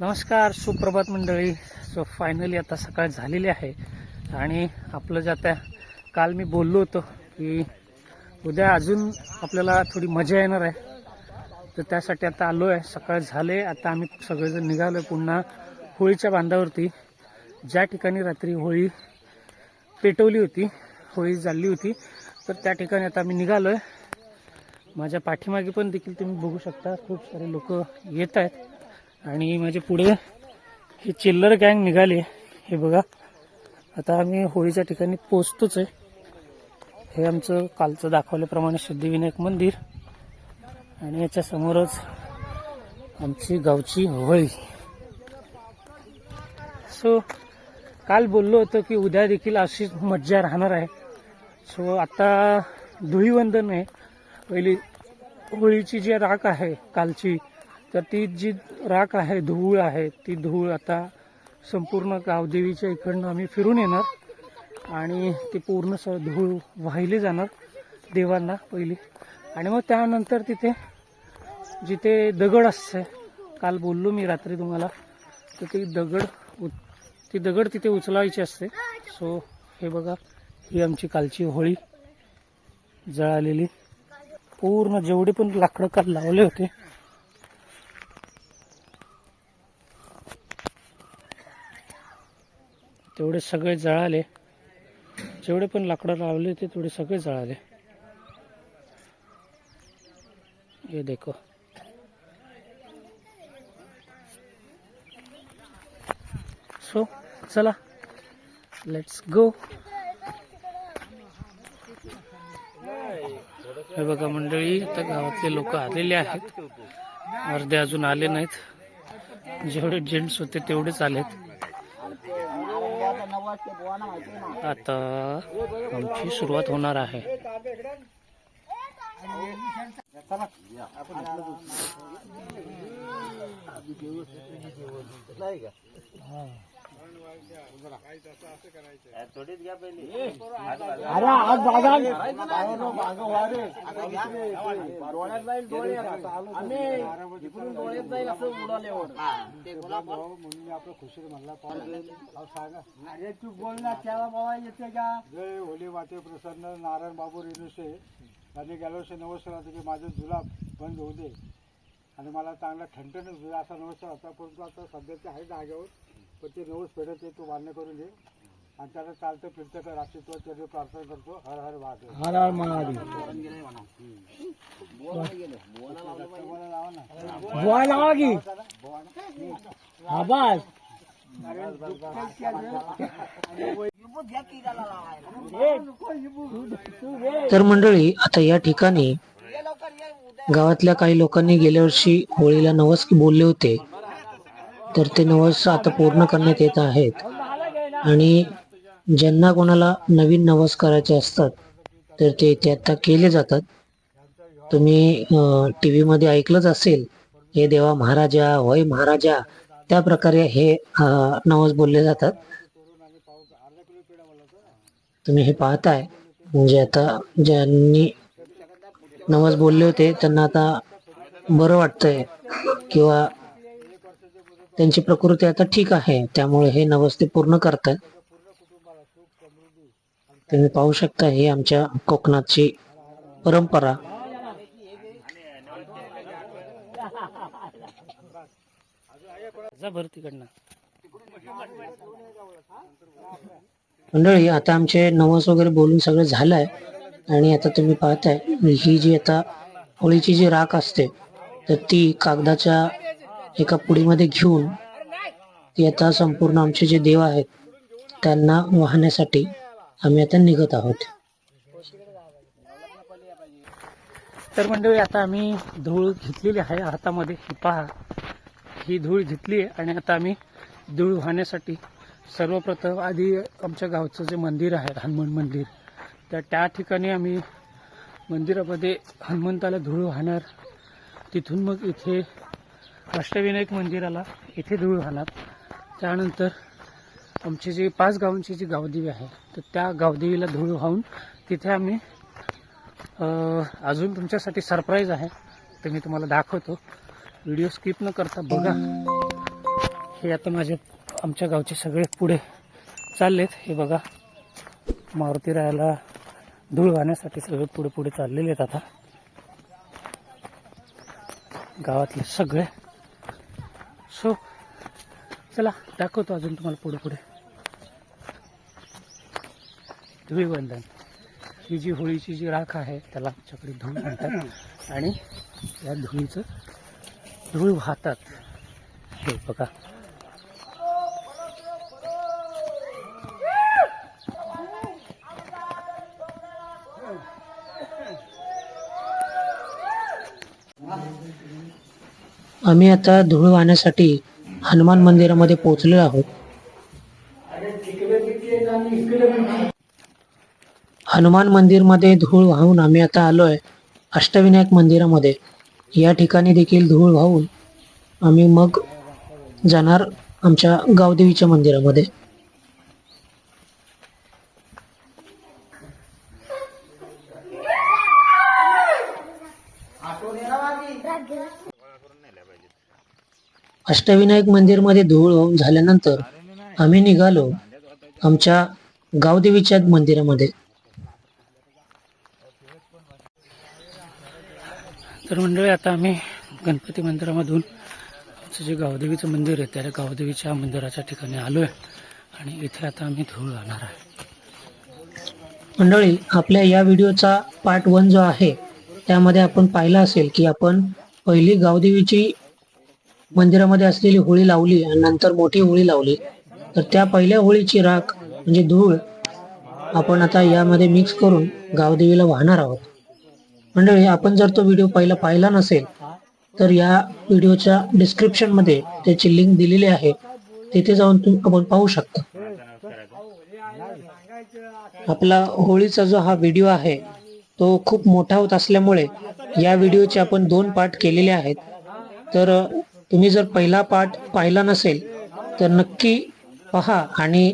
नमस्कार सुप्रभात मंडळी. सो फायनली आता सकाळ झालेली आहे. आणि आपलं जे आता काल मी बोललो होतो की उद्या अजून आपल्याला थोडी मजा येणार आहे. तर त्यासाठी आता आलो आहे सकाळ झाले आता आम्ही सगळेजण निघालो पुन्हा होळीच्या बांधावरती. ज्या ठिकाणी रात्री होळी पेटवली होती होळी जाळली होती तर त्या ठिकाणी आता आम्ही निघालो आहे माझ्या पाठीमागे पण देखील तुम्ही बघू शकता खूप सारे लोक येत आहेत. आणि माझे पुढे हे चिल्लर गँग निघाले. हे बघा. आता आम्ही होळीच्या ठिकाणी पोचतोच आहे. हे आमचं कालचं दाखवल्याप्रमाणे सिद्धिविनायक मंदिर. आणि याच्या समोरच आमची गावची होळी सो काल बोललो होतो की उद्या देखील अशीच मज्जा राहणार आहे. सो आता धुळीवंदन आहे. पहिली होळीची जी राख आहे कालची तर ती जी राख आहे धूळ आहे ती धूळ आता संपूर्ण गावदेवीच्या इकडनं आम्ही फिरून येणार. आणि ती पूर्ण स धूळ वाहिली जाणार देवांना पहिली. आणि मग त्यानंतर तिथे जिथे दगड असते काल बोललो मी रात्री तुम्हाला तर ती दगड उ- ती दगड तिथे उचलायची असते. सो हे बघा ही आमची कालची होळी जळालेली. पूर्ण जेवढे पण लाकडं काल लावले होते तेवढे सगळे जळाले. जेवढे पण लाकडं लावले ते तेवढे सगळे जळाले. ये देखो. सो चला. लेट्स गो हे बघा मंडळी आता गावातले लोक आलेले आहेत. अर्धे अजून आले नाहीत. जेवढे जेंट्स होते तेवढेच आलेत. आता आमची सुरुवात होणार आहे. थोडीच घ्या पहिली अरे आज बाजा परवाड्यात जाईल डोळे इकडून डोळेत जाईल असं बाजार म्हणून आपलं खुशी म्हणला सांगा अरे तू बोल ना त्याला बाबा येते का जय होली माते प्रसन्न नारायण बाबू रेणुसे त्यांनी गेल्या वर्षी नवस केला की माझं जुलाब बंद होऊ दे आणि मला चांगला ठणठणच होईल असा नवसर होता परंतु आता सध्याच्या आहे जागेवर पण ते नवस फेडत ते तू मान्य करून घे. आणि त्याला चालतं फिरतं कर अस्तित्व त्याची प्रार्थना करतो हर हर महादेव. हर हर महादेव. बुवा लावा की. तर मंडळी आता या ठिकाणी गावातल्या काही लोकांनी गेल्या वर्षी होळीला नवस बोलले होते. तर ते नवस आता पूर्ण करण्यात येत आहेत. आणि ज्यांना कोणाला नवीन नवस करायचे असतात तर ते ते आता केले जातात. तुम्ही टी व्हीमध्ये ऐकलंच असेल हे देवा महाराजा होय महाराजा त्या प्रकारे हे नवस बोलले जातात. तुम्ही हे पाहताय. म्हणजे आता ज्यांनी नवस बोलले होते त्यांना आता बरं वाटतंय. किंवा त्यांची प्रकृती आता ठीक आहे. त्यामुळे हे नवस ते पूर्ण करतात. तुम्ही पाहू शकता ही आमच्या कोकणाची परंपरा. मंडळी आता आमचे नवस वगैरे बोलून सगळं झालंय. आणि आता तुम्ही पाहताय ही जी आता होळीची जी राख असते तर ती कागदाच्या एका पुडीमध्ये घेऊन याचा संपूर्ण आमचे जे देव आहेत त्यांना वाहण्यासाठी आम्ही आता निघत आहोत. तर मंडळी आता आम्ही धूळ घेतलेली आहे हातामध्ये. ही पहा ही धूळ घेतली आहे आणि आता आम्ही धूळ वाहण्यासाठी सर्वप्रथम आधी आमच्या गावचं जे मंदिर आहे हनुमान मंदिर तर त्या ठिकाणी आम्ही मंदिरामध्ये हनुमंताला धूळ वाहणार. तिथून मग इथे अष्टविनायक मंदिराला इथे धूळ वाहणार त्यानंतर आमची जी पाच गावांची जी गावदेवी आहे तर त्या गावदेवीला धूळ वाहून तिथे आम्ही अजून तुमच्यासाठी सरप्राईज आहे ते मी तुम्हाला दाखवतो. व्हिडिओ स्किप न करता बघा. हे आता माझे आमच्या गावचे सगळे पुढे चाललेत. हे बघा. मारुती रायाला धूळ घालण्यासाठी सगळे पुढे पुढे चाललेले आहेत आता. गावातले सगळे. सो चला दाखवतो अजून तुम्हाला पुढे पुढे. धुळीवंदन ही जी होळीची जी राख आहे त्याला आमच्याकडे धूळ म्हणतात. आणि या धुळीचं धूळ वाहतात. हे बघा. आम्ही आता धूळ वाहण्यासाठी हनुमान मंदिरामध्ये पोहोचलेलो आहोत. हनुमान मंदिरमध्ये धूळ वाहून आम्ही आता आलोय अष्टविनायक मंदिरामध्ये. या ठिकाणी देखील धूळ वाहून आम्ही मग जाणार आमच्या गावदेवीच्या मंदिरामध्ये. अष्टविनायक मंदिरमध्ये धूळ झाल्यानंतर आम्ही निघालो आमच्या गावदेवीच्या मंदिरामध्ये. तर मंडळी आता आम्ही गणपती मंदिरामधून आमचं जे गावदेवीचं मंदिर आहे त्या गावदेवीच्या मंदिराच्या ठिकाणी आलो आहे आणि इथे आता आम्ही धूळ घालणार आहे. मंडळी आपल्या या व्हिडिओचा पार्ट वन जो आहे त्यामध्ये आपण पाहिलं असेल की आपण पहिली गावदेवीची मंदिरामध्ये असलेली होळी लावली आणि नंतर मोठी होळी लावली तर त्या पहिल्या होळीची राख म्हणजे धूळ आपण आता यामध्ये मिक्स करून गावदेवीला वाहणार आहोत. मंडळी आपण जर तो व्हिडिओ पहिला पाहिला नसेल तर या व्हिडिओच्या डिस्क्रिप्शनमध्ये त्याची लिंक दिलेली आहे. तिथे जाऊन तुम्ही आपण पाहू शकता. आपला होळीचा जो हा व्हिडिओ आहे तो खूप मोठा होत असल्यामुळे या व्हिडिओचे आपण दोन पार्ट केलेले आहेत. तर तुम्ही जर पहिला पाठ पाहिला नसेल तर नक्की पहा आणि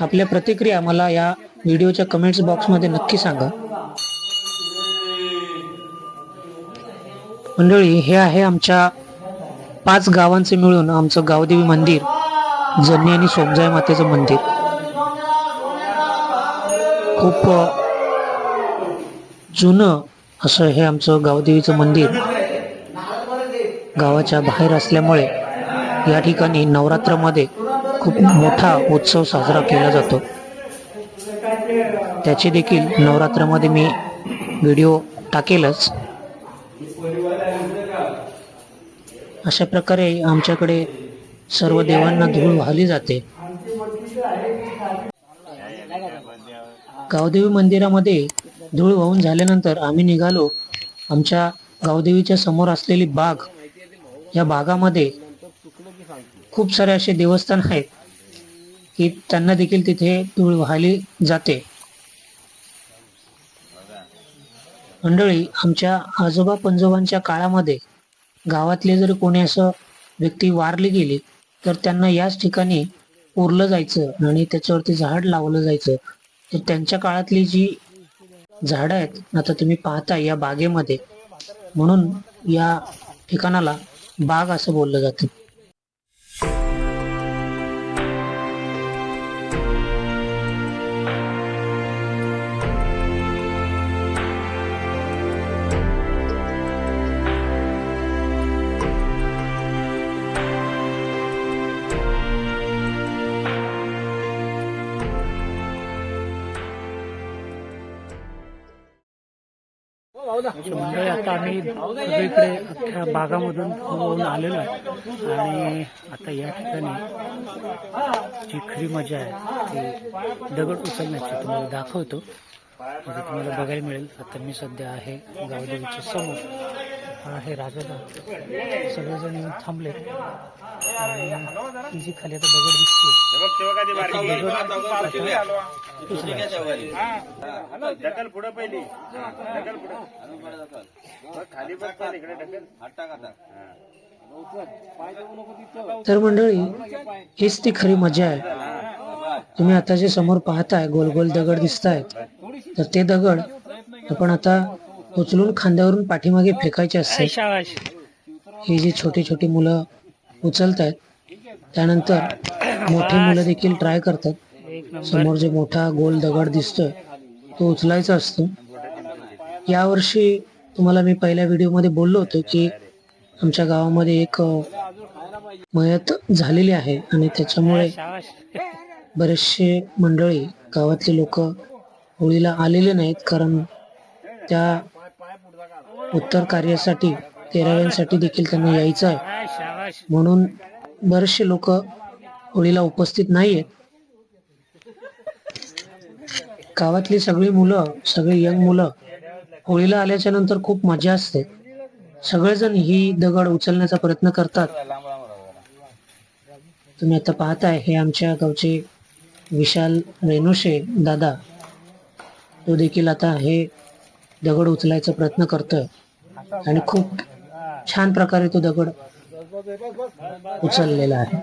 आपल्या प्रतिक्रिया मला या व्हिडिओच्या कमेंट्स बॉक्समध्ये नक्की सांगा. मंडळी हे आहे आमच्या पाच गावांचे मिळून आमचं गावदेवी मंदिर जन्नी आणि सोमजाय मातेचं मंदिर. खूप जुनं असं हे आमचं गावदेवीचं मंदिर. गावाच्या बाहेर असल्यामुळे या ठिकाणी नवरात्रामध्ये खूप मोठा उत्सव साजरा केला जातो. त्याचे देखील नवरात्रामध्ये मी व्हिडिओ टाकेलच. अशा प्रकारे आमच्याकडे सर्व देवांना धूळ वाहली जाते. गावदेवी मंदिरामध्ये धूळ वाहून झाल्यानंतर आम्ही निघालो. आमच्या गावदेवीच्या समोर असलेली बाग या भागामध्ये खूप सारे असे देवस्थान आहेत की त्यांना देखील तिथे धूळ वाहली जाते. मंडळी आमच्या आजोबा पंजोबांच्या काळामध्ये गावातले जर कोणी असं व्यक्ती वारली गेली तर त्यांना याच ठिकाणी उरलं जायचं आणि त्याच्यावरती झाड लावलं जायचं. तर त्यांच्या काळातली जी झाडं आहेत आता तुम्ही पाहता या बागेमध्ये. म्हणून या ठिकाणाला बाग असं बोललं जातं. सो म्हणजे आता आम्ही सगळीकडे अख्ख्या भागामधून होऊन आलेलो आहे. आणि आता या ठिकाणी जी खरी मजा आहे ती दगड उचलण्याची तुम्हाला दाखवतो. म्हणजे तुम्हाला बघायला मिळेल. आता मी सध्या आहे गावदेवीच्या समोर. हा आहे राजादा. सगळेजण येऊन थांबले. ही जी खाली आता दगड दिसते. ती दगड. आता उचलायची. ढकल पुढे पहिली. ढकल पुढे. खाली बघ पण इकडे ढकल तर मंडळी हीच ती खरी मजा आहे. तुम्ही आता जे समोर पाहताय गोल गोल दगड दिसत आहेत तर ते दगड आपण आता उचलून खांद्यावरून पाठीमागे फेकायचे असते. ही जी छोटी छोटी मुलं उचलत आहेत त्यानंतर मोठी मुलं देखील ट्राय करतात. समोर जे मोठा गोल दगड दिसतोय तो उचलायचा असतो. यावर्षी तुम्हाला मी पहिल्या व्हिडिओमध्ये बोललो होतो की आमच्या गावामध्ये एक मयत झालेली आहे आणि त्याच्यामुळे बरेचसे मंडळी गावातले लोक होळीला आलेले नाहीत कारण त्या उत्तर कार्यासाठी तेराव्यांसाठी देखील त्यांना यायचं आहे. म्हणून बरेचसे लोक होळीला उपस्थित नाही आहेत गावातली सगळी मुलं सगळी यंग मुलं होळीला आल्याच्यानंतर खूप मजा असते. सगळेजण ही दगड उचलण्याचा प्रयत्न करतात. तुम्ही आता पाहताय हे आमच्या गावचे विशाल रेणुशे दादा. तो देखील आता हे दगड उचलायचा प्रयत्न करतोय. आणि खूप छान प्रकारे तो दगड उचललेला आहे.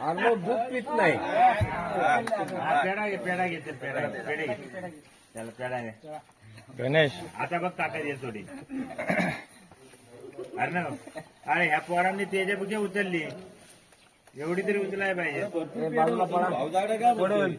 जाते दूध पित नाही. पेढा घे पेढा घेते पेढा घे, पेढे घे. त्याला पेढा घे. गणेश. आता बघ ताकद येत थोडी. अरे ना. अरे ह्या पोरांनी त्याच्यापेक्षा उचलली. एवढी तरी उचलाय पाहिजे. बोट लायचं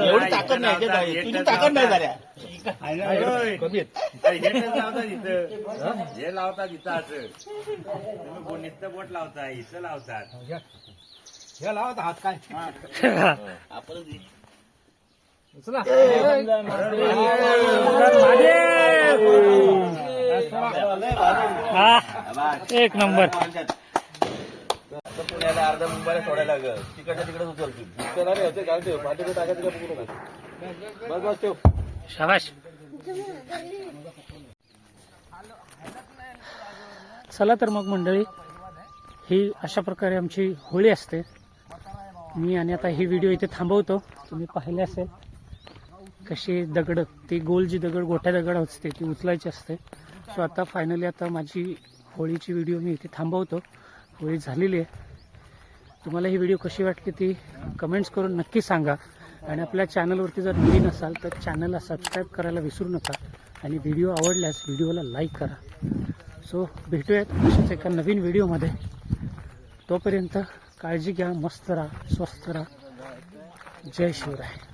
एवढी ताकद नाही तुझी ताकद नाही झाल्या हे लावतात इथं असं तुम्ही बोट नुसतं बोट लावता इथं लावतात हे लावत हात काय हा एक नंबर. पुण्याला अर्धा मुंबईला सोडायला लागल. तिकडच्या तिकडे उचलतो शाबाश चला तर मग मंडळी ही अशा प्रकारे आमची होळी असते. मी आणि आता ही व्हिडिओ इथे थांबवतो. तुम्ही पाहिले असेल कशी दगड ती गोल जी दगड गोठ्या दगड असते ती उचलायची असते. सो आता फायनली आता माझी होळीची व्हिडिओ मी इथे थांबवतो. होळी झालेली आहे. तुम्हाला ही व्हिडिओ कशी वाटली ती कमेंट्स करून नक्की सांगा. आणि आपल्या चॅनलवरती जर नवीन असाल तर चॅनलला सबस्क्राईब करायला विसरू नका. आणि व्हिडिओ आवडल्यास व्हिडिओला लाईक करा. सो भेटूयात अशाच एका नवीन व्हिडिओमध्ये तोपर्यंत काळजी घ्या मस्त राहा स्वस्त राहा. जय शिवराय.